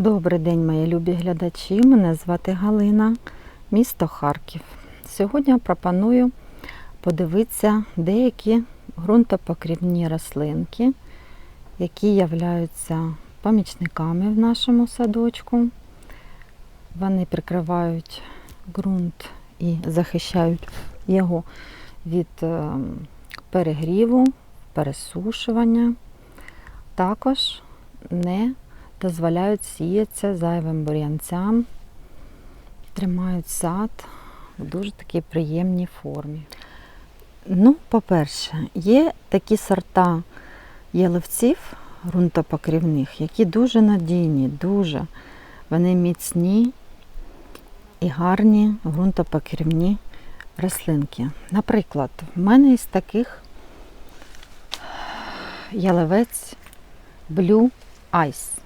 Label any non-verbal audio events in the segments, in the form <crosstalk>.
Добрий день, мої любі глядачі. Мене звати Галина, місто Харків. Сьогодні пропоную подивитися деякі ґрунтопокрівні рослинки, які являються помічниками в нашому садочку. Вони прикривають ґрунт і захищають його від е, перегріву, пересушування. Також не дозволяють сіятися зайвим бур'янцям, тримають сад в дуже такій приємній формі. Ну, по-перше, є такі сорта яловців ґрунтопокрівних, які дуже надійні, дуже вони міцні і гарні ґрунтопокрівні рослинки. Наприклад, в мене із таких яловець Blue Ice.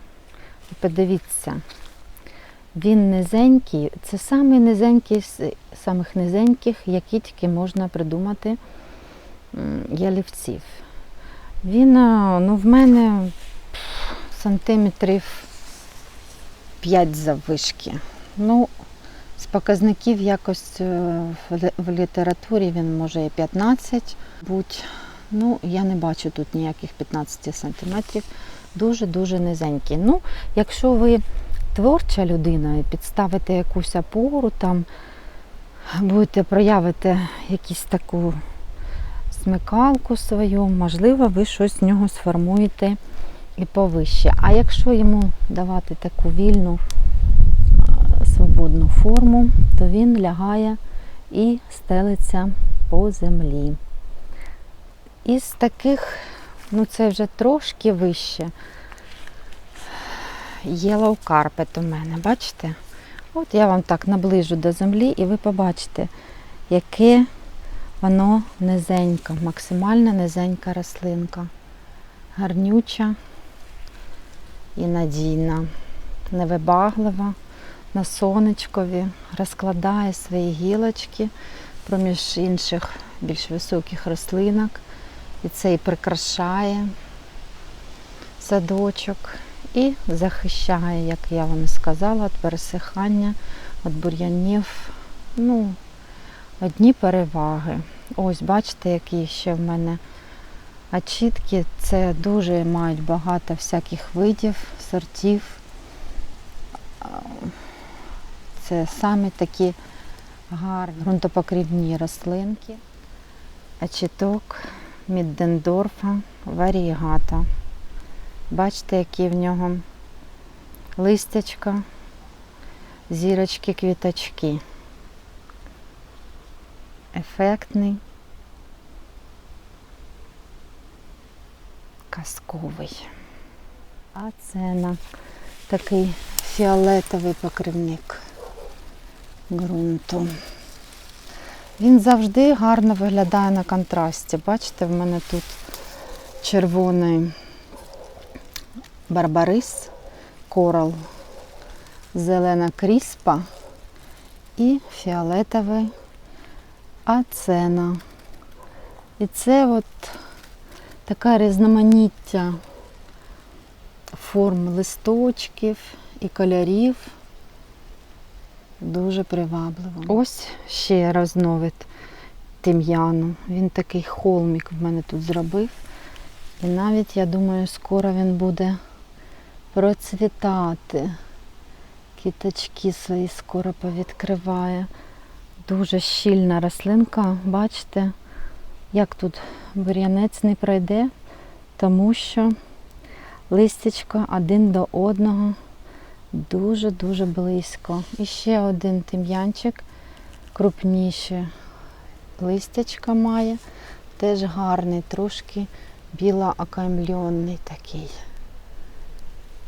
Подивіться, він низенький, це самий низенький з самих низеньких, які тільки можна придумати ялівців. Він ну, в мене сантиметрів 5 заввишки. Ну, з показників якось е, в літературі він може і 15 будь. Ну, я не бачу тут ніяких 15 сантиметрів. Дуже-дуже низенький. Ну, якщо ви творча людина і підставите якусь опору, там будете проявити якусь таку смикалку свою, можливо, ви щось з нього сформуєте і повище. А якщо йому давати таку вільну, свободну форму, то він лягає і стелиться по землі. Із таких, ну це вже трошки вище. Yellow Carpet у мене, бачите? От я вам так наближу до землі і ви побачите, яке воно низеньке, максимально низенька рослинка. Гарнюча і надійна, невибаглива, на сонечкові, розкладає свої гілочки проміж інших більш високих рослинок. І це і прикрашає садочок і захищає, як я вам і сказала, від пересихання, від бур'янів. Ну, одні переваги. Ось, бачите, які ще в мене очітки. Це дуже мають багато всяких видів, сортів. Це саме такі гарні ґрунтопокрівні рослинки. Очіток Міддендорфа варігата. Бачите, які в нього листячка, зірочки, квіточки. Ефектний, казковий. А це на такий фіолетовий покривник ґрунту. Він завжди гарно виглядає на контрасті. Бачите, в мене тут червоний барбарис, корал, зелена кріспа і фіолетовий ацена. І це от таке різноманіття форм листочків і кольорів. Дуже привабливо. Ось ще розновид тим'яну. Він такий холмік в мене тут зробив. І навіть, я думаю, скоро він буде процвітати. Кіточки свої скоро повідкриває. Дуже щільна рослинка. Бачите, як тут бур'янець не пройде, тому що листячко один до одного дуже-дуже близько. І ще один тим'янчик, крупніше листячка має, теж гарний, трошки біло-окаймльонний такий.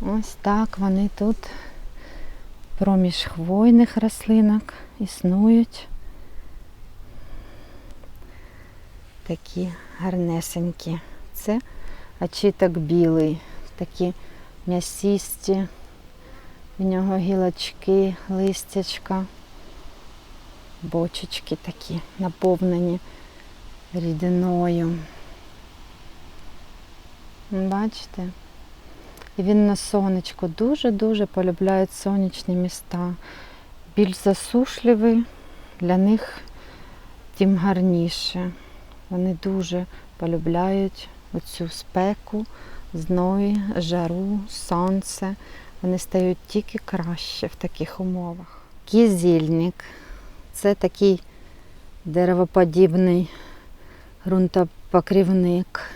Ось так вони тут проміж хвойних рослинок існують. Такі гарнесенькі. Це очіток білий, такі м'ясісті. В нього гілочки, листячка, бочечки такі наповнені рідиною. Бачите? І він на сонечку дуже-дуже полюбляють сонячні міста. Більш засушливі, для них тим гарніше. Вони дуже полюбляють оцю спеку, зной, жару, сонце. Вони стають тільки краще в таких умовах. Кізільник це такий деревоподібний ґрунтопокрівник.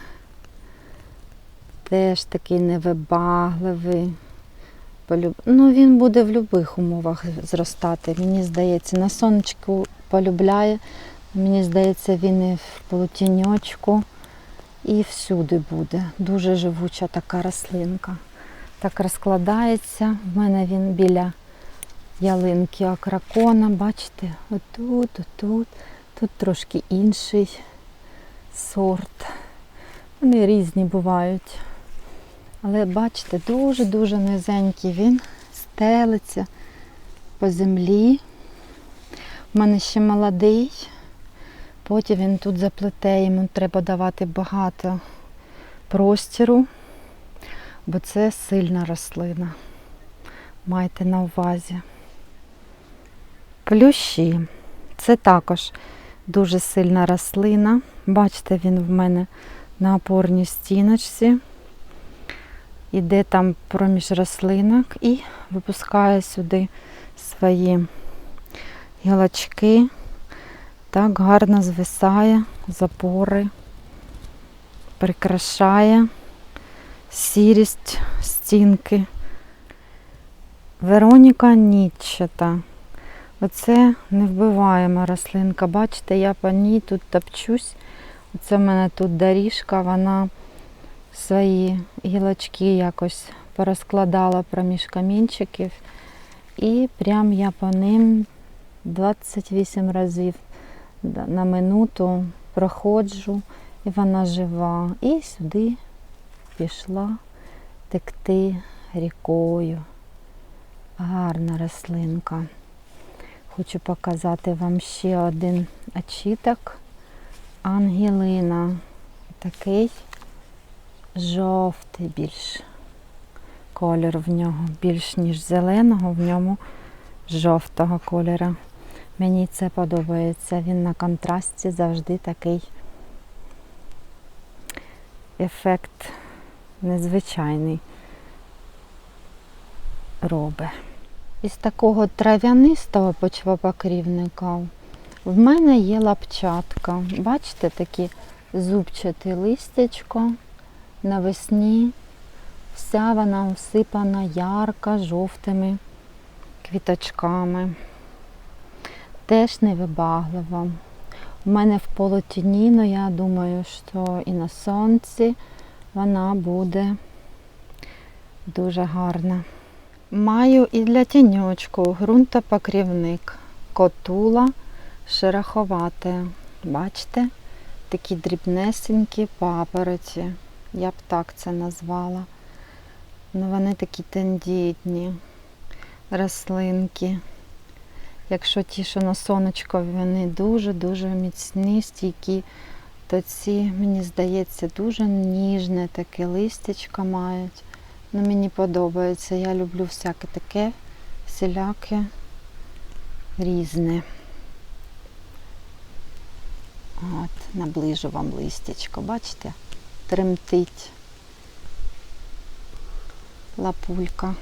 Теж такий невибагливий. Ну, він буде в будь-яких умовах зростати. Мені здається, на сонечку полюбляє. Мені здається, він і в полутіньочку і всюди буде. Дуже живуча така рослинка. Так розкладається. В мене він біля ялинки акракона. Бачите, отут, отут. Тут трошки інший сорт. Вони різні бувають. Але бачите, дуже-дуже низенький він стелиться по землі. У мене ще молодий, потім він тут заплете, йому треба давати багато простіру, бо це сильна рослина. Майте на увазі. Плющі. Це також дуже сильна рослина. Бачите, він в мене на опорній стіночці. Іде там проміж рослинок і випускає сюди свої гілочки. Так гарно звисає, запори, прикрашає сірість стінки. Вероніка Нітчета. Оце невбиваєма рослинка. Бачите, я по ній тут топчусь. Оце в мене тут доріжка, вона свої гілочки якось порозкладала проміж камінчиків. І прям я по ним 28 разів на минуту проходжу, і вона жива. І сюди пішла текти рікою. Гарна рослинка. Хочу показати вам ще один очіток. Ангелина. Такий жовтий більш колір в нього, більш ніж зеленого, в ньому жовтого кольору. Мені це подобається. Він на контрасті завжди такий ефект незвичайний робить. Із такого трав'янистого почвопокрівника в мене є лапчатка. Бачите, такі зубчате листячко навесні. Вся вона усипана ярко жовтими квіточками. Теж невибаглива. У мене в полотні, але я думаю, що і на сонці вона буде дуже гарна. Маю і для тіньочку ґрунтопокрівник. Котула шероховате. Бачите? Такі дрібнесенькі папороті. Я б так це назвала. Ну, вони такі тендітні рослинки. Якщо ті, що на сонечко, вони дуже-дуже міцні, стійкі, то ці, мені здається, дуже ніжне таке листячко мають. Ну, Мені подобається. Я люблю всяке таке, всіляке різне. От, наближу вам листячко, бачите? Тремтить лапулька.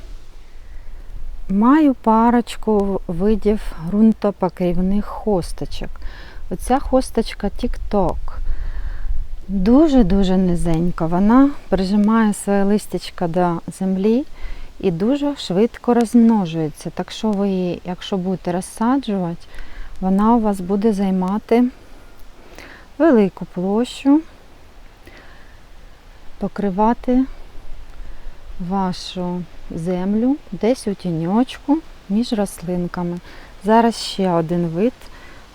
Маю парочку видів ґрунтопокрівних хосточок. Оця хосточка Тік-Ток. Дуже-дуже низенька. Вона прижимає своє листячко до землі і дуже швидко розмножується. Так що ви її, якщо будете розсаджувати, вона у вас буде займати велику площу, покривати вашу землю десь у тіньочку між рослинками. Зараз ще один вид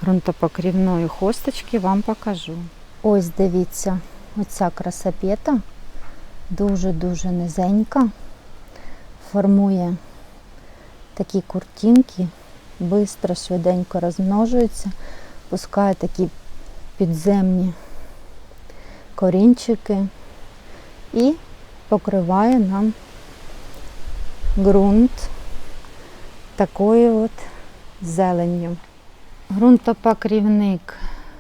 ґрунтопокрівної хосточки вам покажу. Ось дивіться, оця красопета дуже-дуже низенька, формує такі куртинки, швидко, швиденько розмножується, пускає такі підземні корінчики і покриває нам ґрунт такою от зеленню. Ґрунтопокрівник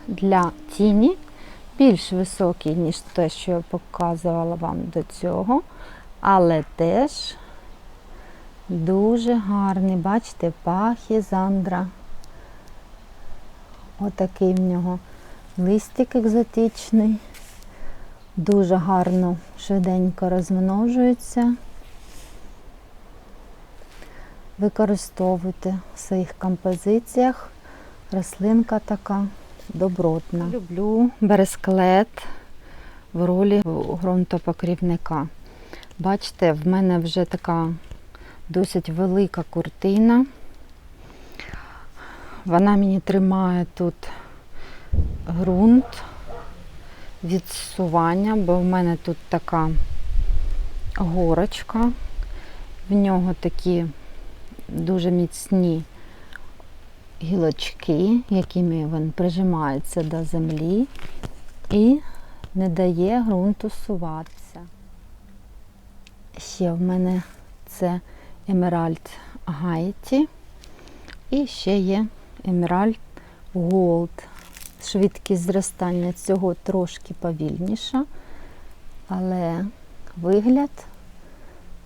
для тіні більш високий, ніж те, що я показувала вам до цього, але теж дуже гарний. Бачите, пахізандра. Отакий в нього листик екзотичний. Дуже гарно, швиденько розмножується. Використовуйте в своїх композиціях. Рослинка така добротна. Люблю бересклет в ролі ґрунтопокрівника. Бачите, в мене вже така досить велика куртина. Вона мені тримає тут ґрунт від зсування, бо в мене тут така горочка, в нього такі дуже міцні гілочки, якими він прижимається до землі і не дає ґрунту суватися. Ще в мене це Емеральд Гайті і ще є Емеральд Голд. Швидкість зростання цього трошки повільніша, але вигляд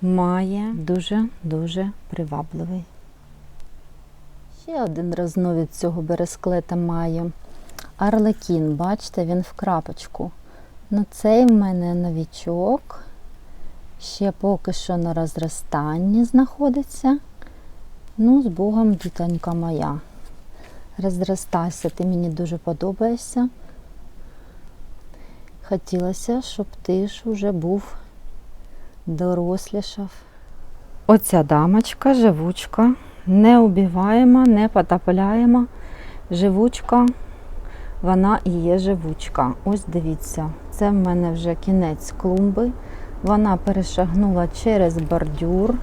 має дуже-дуже привабливий. Ще один розновід цього бересклета має арлекін. Бачите, він в крапочку. Ну, цей в мене новічок. Ще поки що на розростанні знаходиться. Ну, з Богом, дітонька моя. Розростайся, ти мені дуже подобаєшся. Хотілося, щоб ти ж уже був дорослішав. Оця дамочка, живучка, не убиваєма, не потопляєма. Живучка, вона і є живучка. Ось дивіться, це в мене вже кінець клумби. Вона перешагнула через бордюр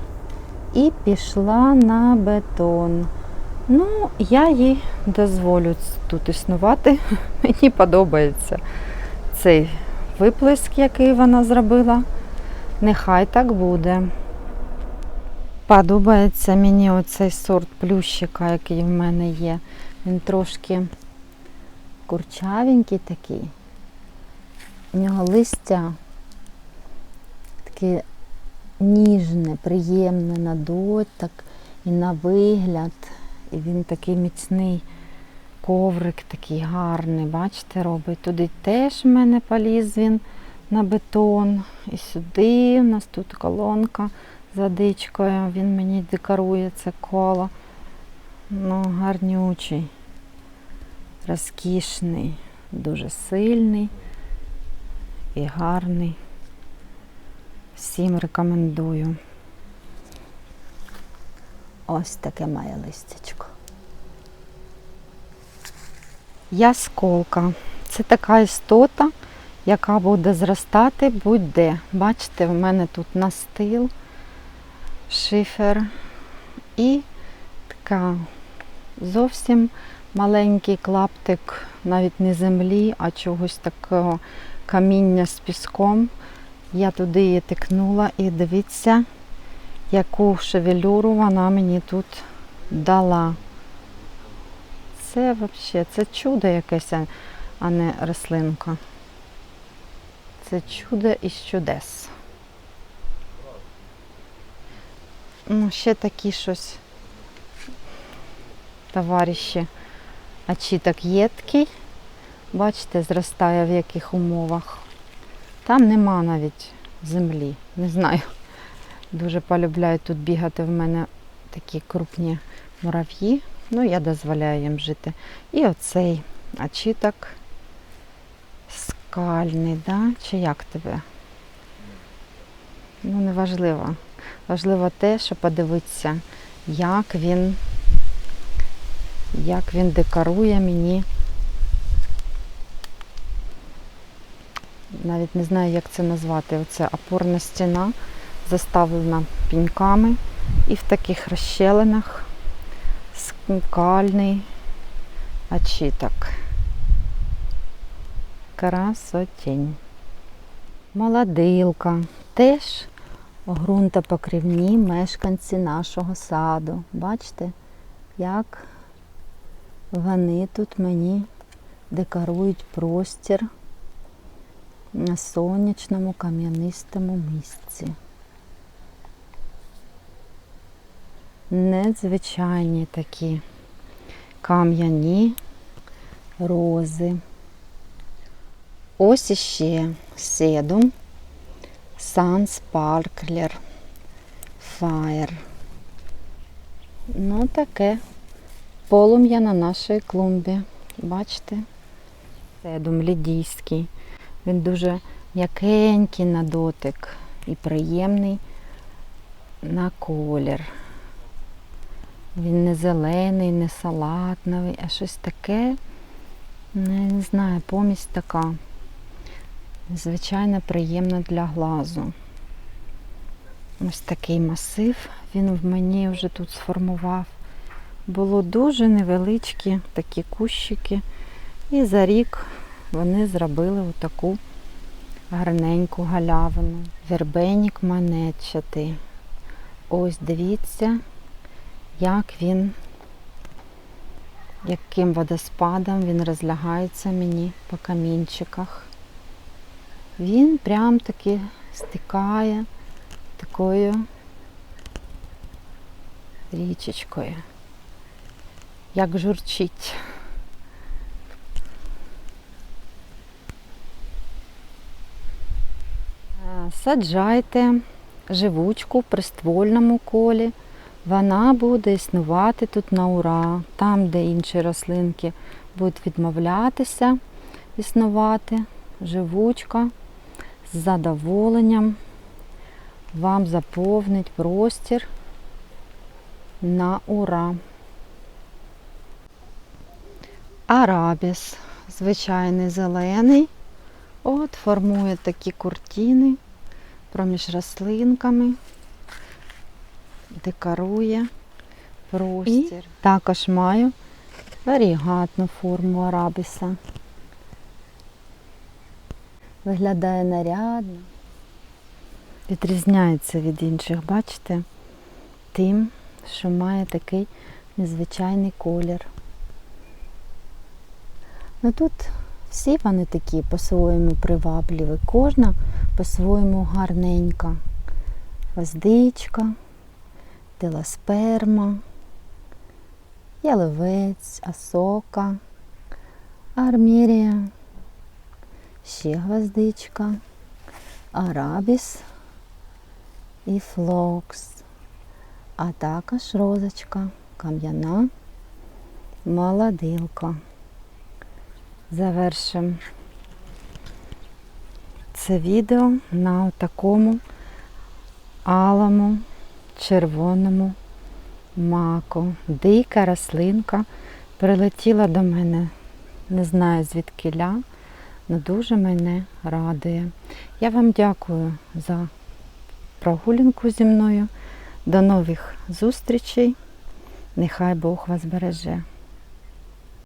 і пішла на бетон. Ну, я їй дозволю тут існувати. <laughs> Мені подобається цей виплеск, який вона зробила. Нехай так буде. Подобається мені оцей сорт плющика, який в мене є. Він трошки курчавенький такий. У нього листя таке ніжне, приємне на дотик і на вигляд. І він такий міцний коврик, такий гарний, бачите, робить. Туди теж в мене поліз він на бетон. І сюди у нас тут колонка з водичкою. Він мені декорує це коло. Ну, гарнючий, розкішний, дуже сильний і гарний. Всім рекомендую. Ось таке має листячко. Ясколка. Це така істота, яка буде зростати будь-де. Бачите, в мене тут настил, шифер і така зовсім маленький клаптик, навіть не землі, а чогось такого каміння з піском. Я туди її тикнула і дивіться, яку шевелюру вона мені тут дала. Це взагалі, це чудо якесь, а не рослинка. Це чудо із чудес. Ну, ще такі щось товариші. Так єдкий. Бачите, зростає в яких умовах. Там нема навіть землі. Не знаю. Дуже полюбляють тут бігати в мене такі крупні мурав'ї. Ну, я дозволяю їм жити. І оцей очіток скальний, да? чи як тебе? Ну, не важливо. Те, що подивитися, як він, як він декорує мені. Навіть не знаю, як це назвати. Оце опорна стіна заставлена піньками і в таких розщелинах скальний очіток. Красотень. Молодилка. Теж ґрунтопокривні мешканці нашого саду. Бачите, як вони тут мені декорують простір на сонячному кам'янистому місці. Незвичайні такі кам'яні рози. Ось іще седум Sun Sparkler Fire. Ну, таке полум'я на нашій клумбі. Бачите? Седум лідійський. Він дуже м'якенький на дотик і приємний на колір. Він не зелений, не салатновий, а щось таке, не, не знаю, помість така. Звичайно, приємна для глазу. Ось такий масив він в мені вже тут сформував. Було дуже невеличкі такі кущики. І за рік вони зробили отаку гарненьку галявину. Вербенік манетчатий. Ось дивіться, як він, яким водоспадом він розлягається мені по камінчиках. Він прям таки стикає такою річечкою, як журчить. Е, Саджайте живучку в приствольному колі. Вона буде існувати тут на ура. Там, де інші рослинки будуть відмовлятися існувати, живучка з задоволенням вам заповнить простір на ура. Арабіс, звичайний зелений. От формує такі куртини проміж рослинками, декорує простір. І також маю варігатну форму арабіса. Виглядає нарядно. Відрізняється від інших, бачите, тим, що має такий незвичайний колір. Ну тут всі вони такі по-своєму привабливі, кожна по-своєму гарненька. Гвоздичка, телосперма, яловець, асока, армірія, ще гвоздичка, арабіс і флокс, а також розочка, кам'яна, молодилка. Завершимо це відео на такому алому червоному маку. Дика рослинка прилетіла до мене, не знаю звідкиля, але дуже мене радує. Я вам дякую за прогулянку зі мною. До нових зустрічей. Нехай Бог вас береже.